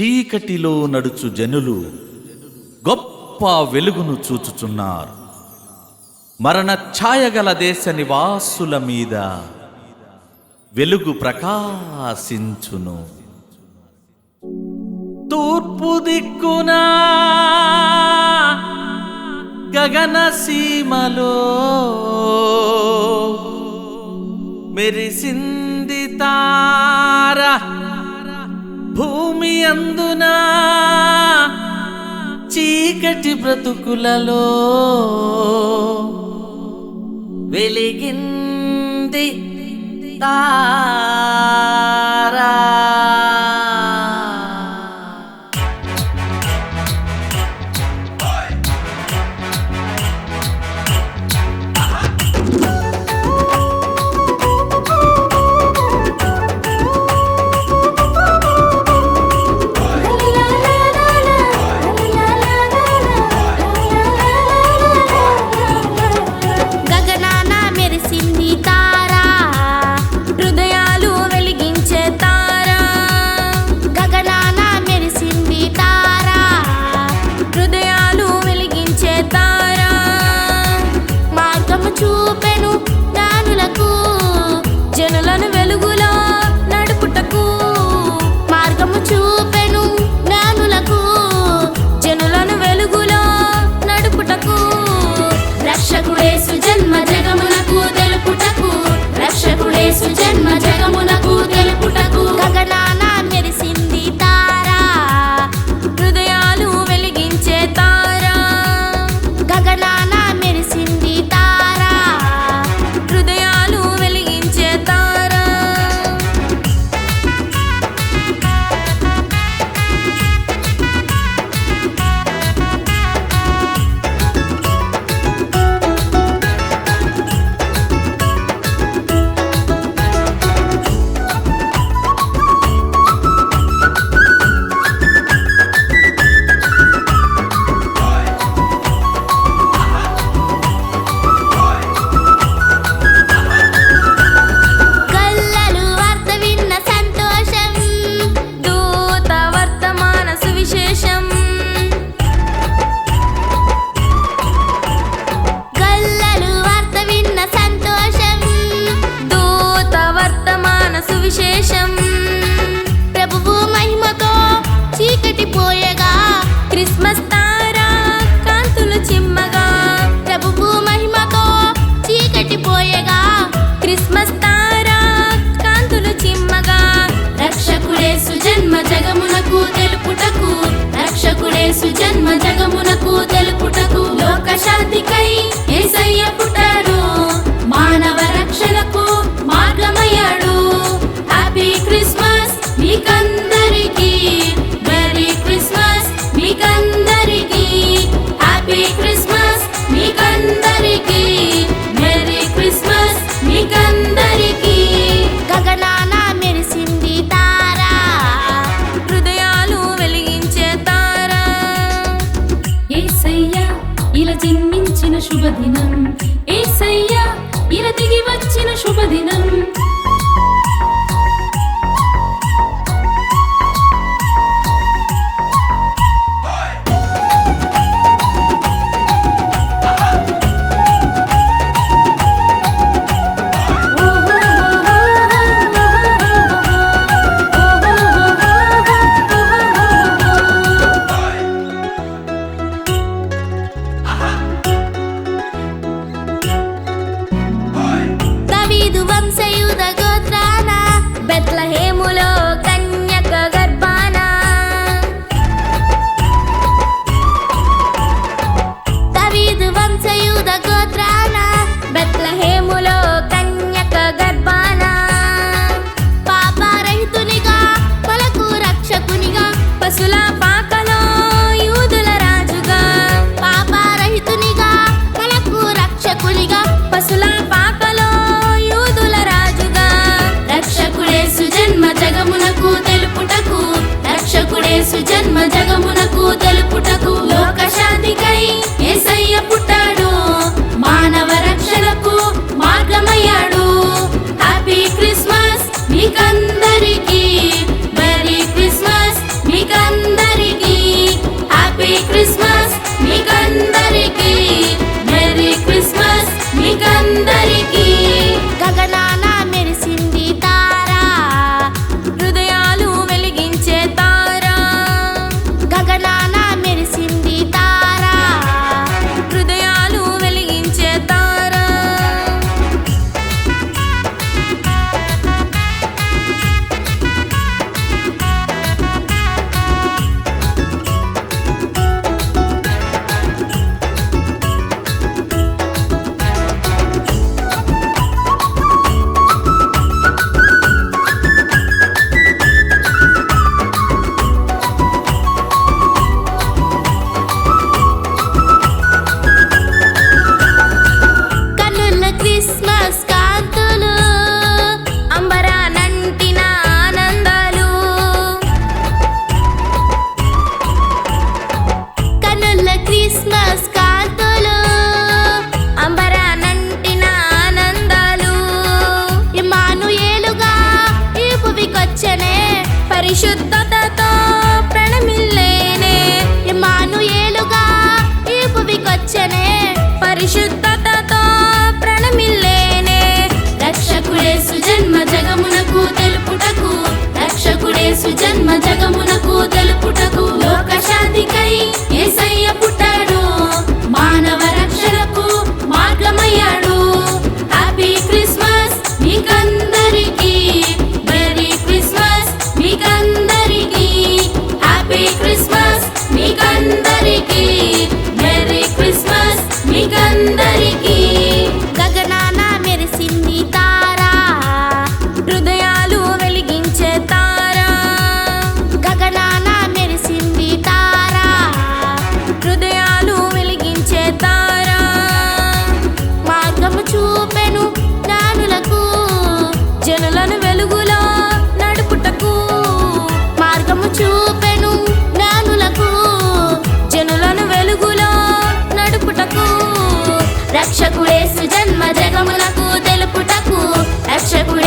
చీకటిలో నడుచు జనులు గొప్ప వెలుగును చూచుచున్నారు. మరణ ఛాయగల దేశ నివాసుల మీద వెలుగు ప్రకాశించును. తూర్పు దిక్కునా గగన సీమలో మెరిసింది తారా భూమి అందునా? చీకటి బ్రతుకులలో వెలిగింది తారా. జన్మ జగము శుభదినం. ఏసయ్య ఇరతిగి వచ్చిన శుభదినం. പരിശുദ്ധ రక్షకుడేసు జన్మ జగమునకు తెలుపుటకు రక్షకుడే